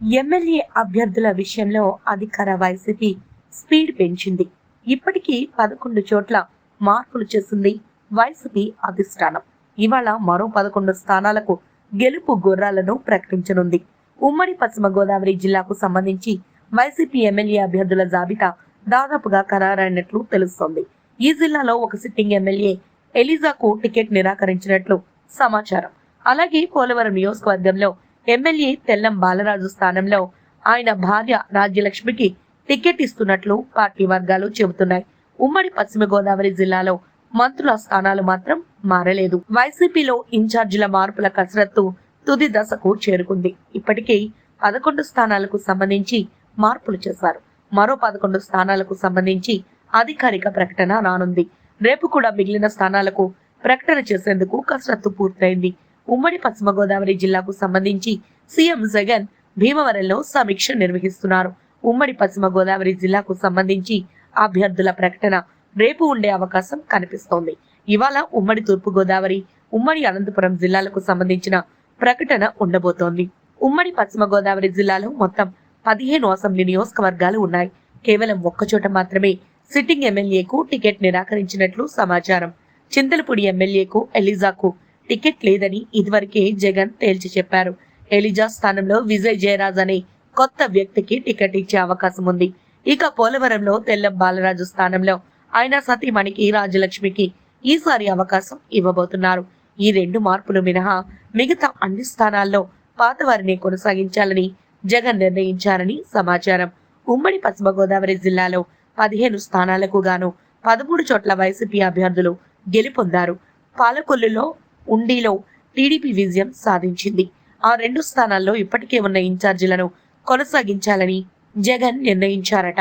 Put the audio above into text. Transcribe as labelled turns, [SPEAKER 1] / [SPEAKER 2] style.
[SPEAKER 1] MLA అభ్యర్థుల విషయంలో అధికార వైసీపీ స్పీడ్ పెంచింది. ఇప్పటికీ పదకొండు చోట్ల మార్పులు చేసింది వైసీపీ అధిష్టానం. ఇవాళ మరో పదకొండు స్థానాలకు గెలుపు గుర్రాలను ప్రకటించనుంది. ఉమ్మడి పశ్చిమ గోదావరి జిల్లాకు సంబంధించి వైసీపీ ఎమ్మెల్యే అభ్యర్థుల జాబితా దాదాపుగా ఖరారైనట్లు తెలుస్తోంది. ఈ జిల్లాలో ఒక సిట్టింగ్ ఎమ్మెల్యే ఎలిజాకు టికెట్ నిరాకరించినట్లు సమాచారం. అలాగే పోలవరం నియోజకవర్గంలో ఎమ్మెల్యే తెల్లం బాలరాజు స్థానంలో ఆయన భార్య రాజ్యలక్ష్మికి టికెట్ ఇస్తున్నట్లు పార్టీ వర్గాలు చెబుతున్నాయి. ఉమ్మడి పశ్చిమ గోదావరి జిల్లాలో మంత్రుల స్థానాలు మాత్రం మారలేదు. వైసీపీలో ఇన్ఛార్జీల మార్పుల కసరత్తు తుది దశకు చేరుకుంది. ఇప్పటికే పదకొండు స్థానాలకు సంబంధించి మార్పులు చేశారు. మరో పదకొండు స్థానాలకు సంబంధించి అధికారిక ప్రకటన రానుంది. రేపు కూడా మిగిలిన స్థానాలకు ప్రకటన చేసేందుకు కసరత్తు పూర్తయింది. ఉమ్మడి పశ్చిమ గోదావరి జిల్లాకు సంబంధించి సీఎం జగన్ భీమవరంలో సమీక్ష నిర్వహిస్తున్నారు. ఉమ్మడి పశ్చిమ గోదావరి జిల్లాకు సంబంధించి అభ్యర్థుల ప్రకటన రేపు ఉండే అవకాశం కనిపిస్తోంది. ఇవాళ ఉమ్మడి తూర్పు గోదావరి ఉమ్మడి అనంతపురం జిల్లాలకు సంబంధించిన ప్రకటన ఉండబోతోంది. ఉమ్మడి పశ్చిమ గోదావరి జిల్లాలో మొత్తం పదిహేను అసెంబ్లీ నియోజకవర్గాలు ఉన్నాయి. కేవలం ఒక్కచోట మాత్రమే సిట్టింగ్ ఎమ్మెల్యేకు టికెట్ నిరాకరించినట్లు సమాచారం. చింతలపూడి ఎమ్మెల్యేకు ఎలిజాకు టికెట్ లేదని ఇదివరకే జగన్ తేల్చి చెప్పారు. ఎలిజా స్థానంలో విజయ్ జయరాజ్ అనే కొత్త వ్యక్తికి టికెట్ ఇచ్చే అవకాశం ఉంది. ఇక పోలవరంలో తెల్లం బాలరాజు స్థానంలో ఆయన సతీమణికి రాజలక్ష్మికి ఈసారి అవకాశం ఇవ్వబోతున్నారు. ఈ రెండు మార్పులు మినహా మిగతా అన్ని స్థానాల్లో పాత వారిని కొనసాగించాలని జగన్ నిర్ణయించారని సమాచారం. ఉమ్మడి పశ్చిమ గోదావరి జిల్లాలో పదిహేను స్థానాలకు గాను పదమూడు చోట్ల వైసీపీ అభ్యర్థులు గెలుపొందారు. పాలకొల్లులో ఉండిలో టీడీపీ విజయం సాధించింది. ఆ రెండు స్థానాల్లో ఇప్పటికే ఉన్న ఇన్ఛార్జీలను కొనసాగించాలని జగన్ నిర్ణయించారట.